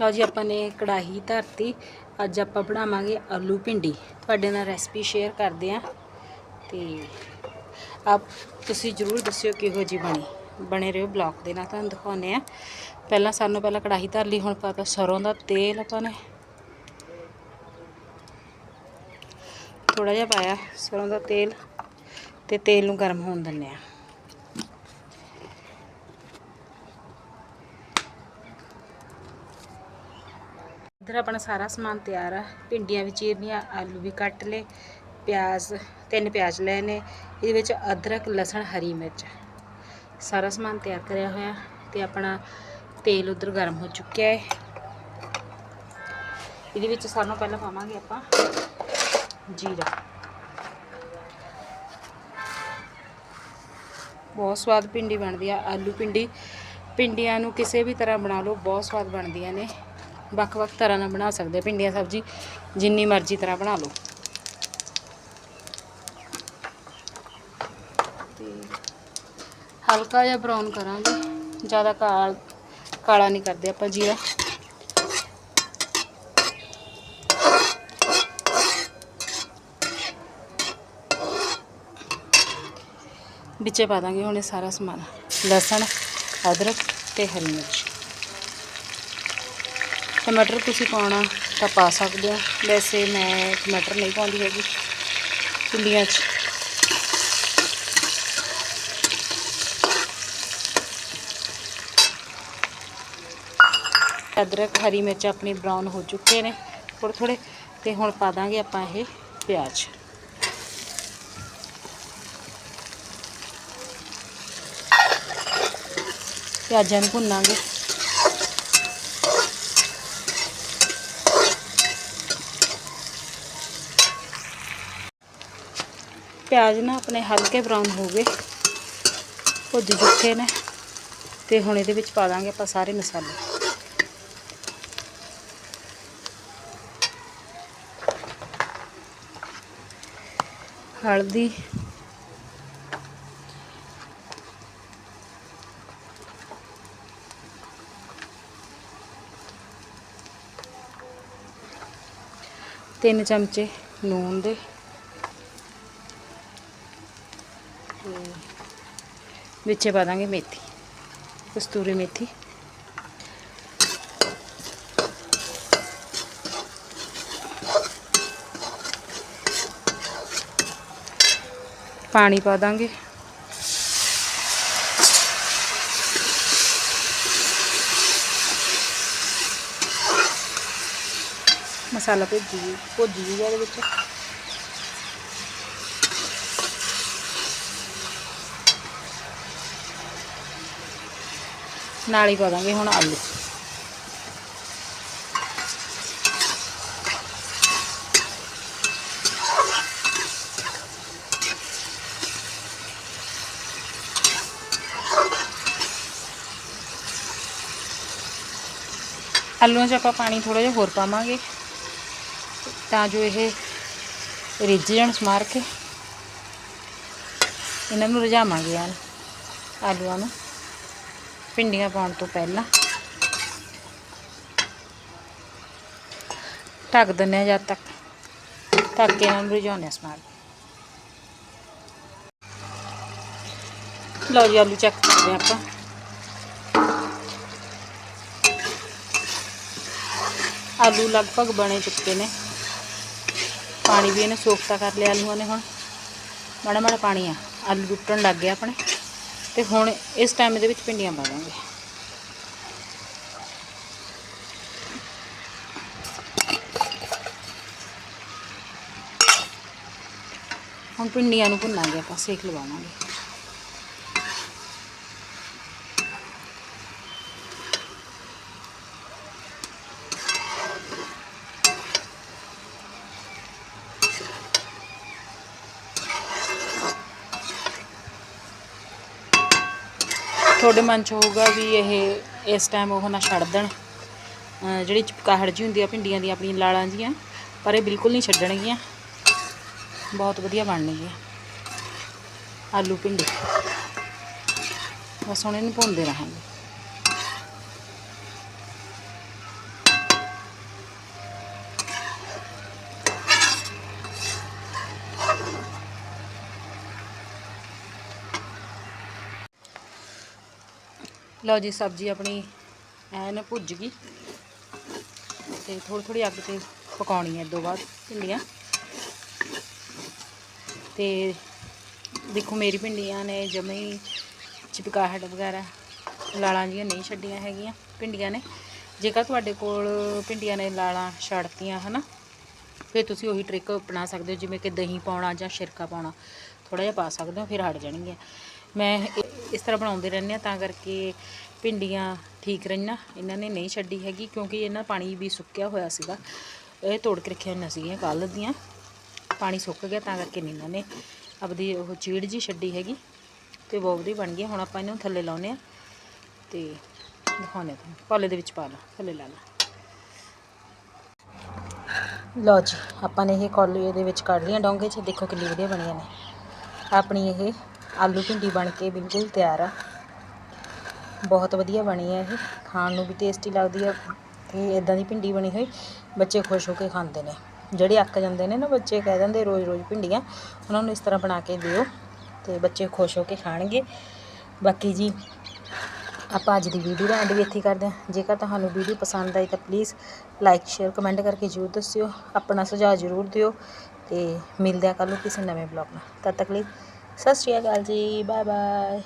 ਲਓ ਜੀ, ਆਪਾਂ ਨੇ ਕੜਾਹੀ ਧਰਤੀ। ਅੱਜ ਆਪਾਂ ਬਣਾਵਾਂਗੇ ਆਲੂ ਭਿੰਡੀ। ਤੁਹਾਡੇ ਨਾਲ ਰੈਸਪੀ ਸ਼ੇਅਰ ਕਰਦੇ ਆਂ ਤੇ ਆਪ ਤੁਸੀਂ ਜਰੂਰ ਦੱਸਿਓ ਕਿਹੋ ਜੀ ਬਣੀ। ਬਣੇ ਰਹੋ ਬਲੌਗ ਦੇ ਨਾਲ, ਤੁਹਾਨੂੰ ਦਿਖਾਉਂਦੇ ਆ ਪਹਿਲਾਂ ਸਾਨੂੰ ਪਹਿਲਾਂ ਕੜਾਹੀ ਧਰ ਲਈ, ਹੁਣ ਪਾਤਾ ਸਰੋਂ ਦਾ ਤੇਲ ਆਪਾਂ ਨੇ। ਥੋੜਾ ਜਿਹਾ ਪਾਇਆ ਸਰੋਂ ਦਾ ਤੇਲ ਤੇ ਤੇਲ ਨੂੰ ਗਰਮ ਹੋਣ ਦਿੰਦੇ ਆ ਇਧਰ ਆਪਣਾ ਸਾਰਾ ਸਮਾਨ ਤਿਆਰ ਆ। ਭਿੰਡੀਆਂ ਵੀ ਚੀਰਨੀਆਂ, ਆਲੂ ਵੀ ਕੱਟ ਲਏ, ਪਿਆਜ਼, ਤਿੰਨ ਪਿਆਜ਼ ਲਏ ਨੇ। ਇਹਦੇ ਵਿੱਚ ਅਦਰਕ, ਲਸਣ, ਹਰੀ ਮਿਰਚ। ਸਾਰਾ ਸਮਾਨ ਤਿਆਰ ਕਰਿਆ ਹੋਇਆ ਤੇ ਆਪਣਾ ਤੇਲ ਉਧਰ ਗਰਮ ਹੋ ਚੁੱਕਿਆ ਹੈ ਇਹਦੇ ਵਿੱਚ ਸਾਨੂੰ ਪਹਿਲਾਂ ਪਾਵਾਂਗੇ ਆਪਾਂ ਜੀਰਾ। ਬਹੁਤ ਸਵਾਦ ਭਿੰਡੀ ਬਣਦੀ ਆ, ਆਲੂ ਭਿੰਡੀ। ਭਿੰਡੀਆਂ ਨੂੰ ਕਿਸੇ ਵੀ ਤਰ੍ਹਾਂ ਬਣਾ ਲਓ, ਬਹੁਤ ਸਵਾਦ ਬਣਦੀਆਂ ਨੇ। ਵੱਖ-ਵੱਖ ਤਰ੍ਹਾਂ ਨਾਲ ਬਣਾ ਸਕਦੇ ਆ ਭਿੰਡੀਆਂ, ਸਬਜ਼ੀ, ਜਿੰਨੀ ਮਰਜ਼ੀ ਤਰ੍ਹਾਂ ਬਣਾ ਲਓ। ਤੇ ਹਲਕਾ ਜਿਹਾ ਬਰਾਊਨ ਕਰਾਂਗੇ, ਜ਼ਿਆਦਾ ਕਾਲ, ਕਾਲਾ ਨਹੀਂ ਕਰਦੇ ਆਪਾਂ ਜੀਰਾ। ਵਿੱਚੇ ਪਾ ਦਾਂਗੇ ਹੁਣ ਇਹ ਸਾਰਾ ਸਮਾਨ, ਲਸਣ, ਅਦਰਕ ਤੇ ਹਰੀ ਮਿਰਚ। ਟਮਾਟਰ ਤੁਸੀਂ ਪਾਉਣਾ ਤਾਂ ਪਾ ਸਕਦੇ ਹੋ। ਵੈਸੇ ਮੈਂ ਟਮਾਟਰ ਨਹੀਂ ਪਾਉਂਦੀ ਹੈਗੀ। ਭਿੰਡੀਆਂ 'ਚ। ਅਦਰਕ, ਹਰੀ ਮਿਰਚ ਆਪਣੀ ਬਰਾਊਨ ਹੋ ਚੁੱਕੇ ਨੇ ਥੋੜ੍ਹੇ ਥੋੜ੍ਹੇ ਤੇ ਹੁਣ ਪਾ ਦਾਂਗੇ ਆਪਾਂ ਇਹ ਪਿਆਜ਼। ਪਿਆਜ਼ਾਂ ਨੂੰ ਭੁੰਨਾਂਗੇ। ਪਿਆਜ਼ ਨਾ ਆਪਣੇ ਹਲਕੇ ਬਰਾਊਨ ਹੋ ਗਏ। ਭੁੱਜ ਚੁੱਕੇ ਨੇ ਤੇ ਹੁਣ ਇਹਦੇ ਵਿੱਚ ਪਾ ਦਾਂਗੇ ਆਪਾਂ ਸਾਰੇ ਮਸਾਲੇ। ਹਲਦੀ। ਤਿੰਨ ਚਮਚੇ ਨੂਨ ਦੇ। ਵਿੱਚੇ ਪਾ ਦਾਂਗੇ ਮੇਥੀ ਕਸਤੂਰੀ ਮੇਥੀ। ਪਾਣੀ ਪਾ ਦਾਂਗੇ। ਮਸਾਲਾ ਭੁੱਜੀ ਭੁੱਜੀ ਜੂਗਾ ਇਹਦੇ ਨਾਲ ਹੀ ਪਾ ਦਾਂਗੇ ਹੁਣ ਆਲੂ। ਆਲੂਆਂ 'ਚ ਆਪਾਂ ਪਾਣੀ ਥੋੜਾ ਜਿਹਾ ਹੋਰ ਪਾਵਾਂਗੇ। ਤਾਂ ਜੋ ਇਹ ਰਿੱਝ ਜਾਣ ਸਮਾਰ ਕੇ। ਇਹਨਾਂ ਨੂੰ ਰਝਾਵਾਂਗੇ ਯਾਰ, ਆਲੂਆਂ ਨੂੰ। ਭਿੰਡੀਆਂ ਪਾਉਣ ਤੋਂ ਪਹਿਲਾਂ। ਢੱਕ ਦਿੰਦੇ ਹਾਂ ਜਦ ਤੱਕ। ਢੱਕ ਕੇ ਇਹਨਾਂ ਨੂੰ ਰਝਾਉਂਦੇ ਹਾਂ ਸਮਾਨ। ਲਓ ਜੀ, ਆਲੂ ਚੈੱਕ ਕਰਦੇ ਹਾਂ ਆਪਾਂ। ਆਲੂ ਲਗਭਗ ਬਣੇ ਚੁੱਕੇ ਨੇ। ਪਾਣੀ ਵੀ ਇਹਨੇ ਸੋਖਤਾ ਕਰ ਲਿਆ ਆਲੂਆਂ ਨੇ ਹੁਣ। ਮਾੜਾ ਮਾੜਾ ਪਾਣੀ ਆ। ਆਲੂ ਟੁੱਟਣ ਲੱਗ ਗਿਆ ਆਪਣੇ। ਤੇ ਹੁਣ ਇਸ ਟਾਈਮ ਦੇ ਵਿੱਚ ਭਿੰਡੀਆਂ ਪਾ ਦਾਂਗੇ। ਹੁਣ ਭਿੰਡੀਆਂ ਨੂੰ ਭੁੰਨਾਂਗੇ ਆਪਾਂ ਸੇਕ ਲਵਾਵਾਂਗੇ। ਤੁਹਾਡੇ ਮਨ 'ਚ ਹੋਊਗਾ ਵੀ ਇਹ ਇਸ ਟਾਈਮ ਉਹ ਨਾ ਛੱਡ ਦੇਣ। ਜਿਹੜੀ ਚਪਕਾਹੜ ਜੀ ਹੁੰਦੀ ਆ ਭਿੰਡੀਆਂ ਦੀ ਆਪਣੀ ਲਾਲਾਂ ਜੀਆਂ, ਪਰ ਇਹ ਬਿਲਕੁਲ ਨਹੀਂ ਛੱਡਣਗੀਆਂ। ਬਹੁਤ ਵਧੀਆ ਬਣਨਗੀਆਂ ਆਲੂ ਭਿੰਡੀ। ਬਸ ਹੁਣ ਇਹਨੂੰ ਭੁੰਨਦੇ ਰਹਾਂਗੇ। ਲਓ ਜੀ, ਸਬਜ਼ੀ ਆਪਣੀ ਐਨ ਭੁੱਜ ਗਈ। ਤੇ ਥੋੜੀ ਥੋੜੀ ਅੱਗ ਤੇ ਪਕਾਉਣੀ ਹੈ, ਦੋ ਬਾਅਦ ਭਿੰਡੀਆਂ। ਤੇ ਦੇਖੋ, ਮੇਰੀ ਭਿੰਡੀਆਂ ਨੇ ਜਮੇ ਹੀ ਚਿਪਕਾਹਟ ਵਗੈਰਾ ਲਾਲਾਂ ਜੀਆਂ ਨਹੀਂ ਛੱਡੀਆਂ ਹੈਗੀਆਂ ਭਿੰਡੀਆਂ ਨੇ। ਜੇਕਰ ਤੁਹਾਡੇ ਕੋਲ ਭਿੰਡੀਆਂ ਨੇ ਲਾਲਾਂ ਛੱਡਤੀਆਂ, ਹਨਾ, ਫਿਰ ਤੁਸੀਂ ਉਹੀ ਟ੍ਰਿਕ ਅਪਣਾ ਸਕਦੇ ਹੋ, ਜਿਵੇਂ ਕਿ ਦਹੀਂ ਪਾਉਣਾ ਜਾਂ ਸਿਰਕਾ ਪਾਉਣਾ। ਥੋੜਾ ਜਿਹਾ ਪਾ ਸਕਦੇ ਹੋ, ਫਿਰ ਹਟ ਜਾਣਗੀਆਂ। ਮੈਂ ਇਹ- ਇਸ ਤਰ੍ਹਾਂ ਬਣਾਉਂਦੇ ਰਹਿੰਦੇ ਆ, ਤਾਂ ਕਰਕੇ ਭਿੰਡੀਆਂ ਠੀਕ ਰਹੀਆਂ। ਇਹਨਾਂ ਨੇ ਨਹੀਂ ਛੱਡੀ ਹੈਗੀ, ਕਿਉਂਕਿ ਇਹਨਾਂ ਪਾਣੀ ਵੀ ਸੁੱਕਿਆ ਹੋਇਆ ਸੀਗਾ। ਇਹ ਤੋੜ ਕੇ ਰੱਖਿਆ ਹੋਈਆਂ ਸੀਗੀਆਂ ਕੱਲ੍ਹ ਦੀਆਂ। ਪਾਣੀ ਸੁੱਕ ਗਿਆ, ਤਾਂ ਕਰਕੇ ਨਹੀਂ ਇਹਨਾਂ ਨੇ ਆਪਦੀ ਉਹ ਚੀੜ ਜੀ ਛੱਡੀ ਹੈਗੀ ਤੇ ਬਹੁਤ ਵਧੀਆ ਬਣ ਗਈ। ਹੁਣ ਆਪਾਂ ਇਹਨੂੰ ਥੱਲੇ ਲਾਉਨੇ ਆ ਤੇ ਦਿਖਾਉਨੇ ਤੁਹਾਨੂੰ। ਪਾਲੇ ਦੇ ਵਿੱਚ ਪਾ ਲਾ, ਥੱਲੇ ਲਾ ਲਾ। ਲਓ ਜੀ, ਆਪਾਂ ਨੇ ਇਹ ਕੌਲੀ ਦੇ ਵਿੱਚ ਕੱਢ ਲਈਆਂ। ਡੋਂਗੇ 'ਚ ਦੇਖੋ ਕਿੰਨੀ ਵਧੀਆ ਬਣੀਆਂ ਨੇ। ਆਪਣੀ ਇਹ ਆਲੂ ਭਿੰਡੀ ਬਣ ਕੇ ਬਿਲਕੁਲ ਤਿਆਰ ਆ। ਬਹੁਤ ਵਧੀਆ ਬਣੀ ਹੈ ਇਹ। ਖਾਣ ਨੂੰ ਵੀ ਟੇਸਟੀ ਲੱਗਦੀ ਆ ਤੇ ਇਦਾਂ ਦੀ ਭਿੰਡੀ ਬਣੀ ਹੋਈ, ਬੱਚੇ ਖੁਸ਼ ਹੋ ਕੇ ਖਾਂਦੇ ਨੇ। ਜਿਹੜੇ ਅੱਕ ਜਾਂਦੇ ਨੇ ਨਾ ਬੱਚੇ, ਕਹਿ ਦਿੰਦੇ ਰੋਜ਼-ਰੋਜ਼ ਭਿੰਡੀਆਂ, ਉਹਨਾਂ ਨੂੰ ਇਸ ਤਰ੍ਹਾਂ ਬਣਾ ਕੇ ਦਿਓ ਤੇ ਬੱਚੇ ਖੁਸ਼ ਹੋ ਕੇ ਖਾਣਗੇ। ਬਾਕੀ ਜੀ, ਆਪਾਂ ਅੱਜ ਦੀ ਵੀਡੀਓ ਦਾ ਐਂਡ ਵੀ ਇੱਥੇ ਕਰਦੇ ਹਾਂ। ਜੇਕਰ ਤੁਹਾਨੂੰ ਵੀਡੀਓ ਪਸੰਦ ਆਈ ਤਾਂ ਪਲੀਜ਼ ਲਾਈਕ ਸ਼ੇਅਰ ਕਮੈਂਟ ਕਰਕੇ ਜ਼ਰੂਰ ਦੱਸਿਓ। ਆਪਣਾ ਸੁਝਾਅ ਜ਼ਰੂਰ ਦਿਓ ਤੇ ਮਿਲਦੇ ਆ ਕੱਲ੍ਹ ਨੂੰ ਕਿਸੇ ਨਵੇਂ ਬਲੌਗ ਨਾਲ। ਤਦ ਤੱਕ ਲਈ ਸਤਿ ਸ਼੍ਰੀ ਅਕਾਲ ਜੀ ਬਾਏ ਬਾਏ